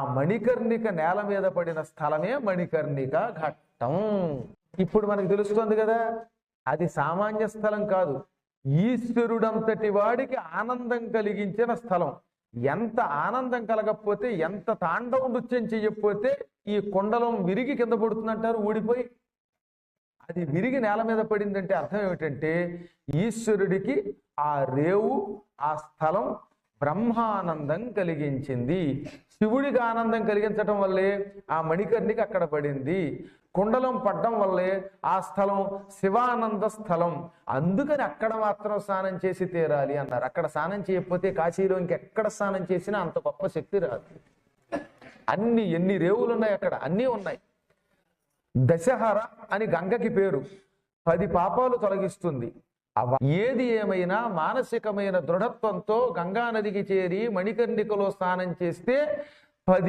ఆ మణికర్ణిక నేల మీద పడిన స్థలమే మణికర్ణిక ఘట్టం. ఇప్పుడు మనకు తెలుస్తుంది కదా అది సామాన్య స్థలం కాదు. ఈశ్వరుడంతటి వాడికి ఆనందం కలిగించిన స్థలం. ఎంత ఆనందం కలగకపోతే ఎంత తాండవ నృత్యం చెయ్యకపోతే ఈ కుండలం విరిగి కింద పడుతుందంటారు ఊడిపోయి. అది విరిగి నేల మీద పడిందంటే అర్థం ఏమిటంటే ఈశ్వరుడికి ఆ రేవు ఆ స్థలం బ్రహ్మానందం కలిగించింది. శివుడికి ఆనందం కలిగించటం వల్లే ఆ మణికర్ణికి అక్కడ పడింది. కుండలం పడ్డం వల్లే ఆ స్థలం శివానంద స్థలం. అందుకని అక్కడ మాత్రం స్నానం చేసి తీరాలి అన్నారు. అక్కడ స్నానం చేయకపోతే కాశీలో ఇంకెక్కడ స్నానం చేసినా అంత గొప్ప శక్తి రాదు. అన్ని ఎన్ని రేవులు ఉన్నాయి అక్కడ? అన్నీ ఉన్నాయి. దశహర అని గంగకి పేరు. పది పాపాలు తొలగిస్తుంది. ఏది ఏమైనా మానసికమైన దృఢత్వంతో గంగా నదికి చేరి మణికర్ణికలో స్నానం చేస్తే పది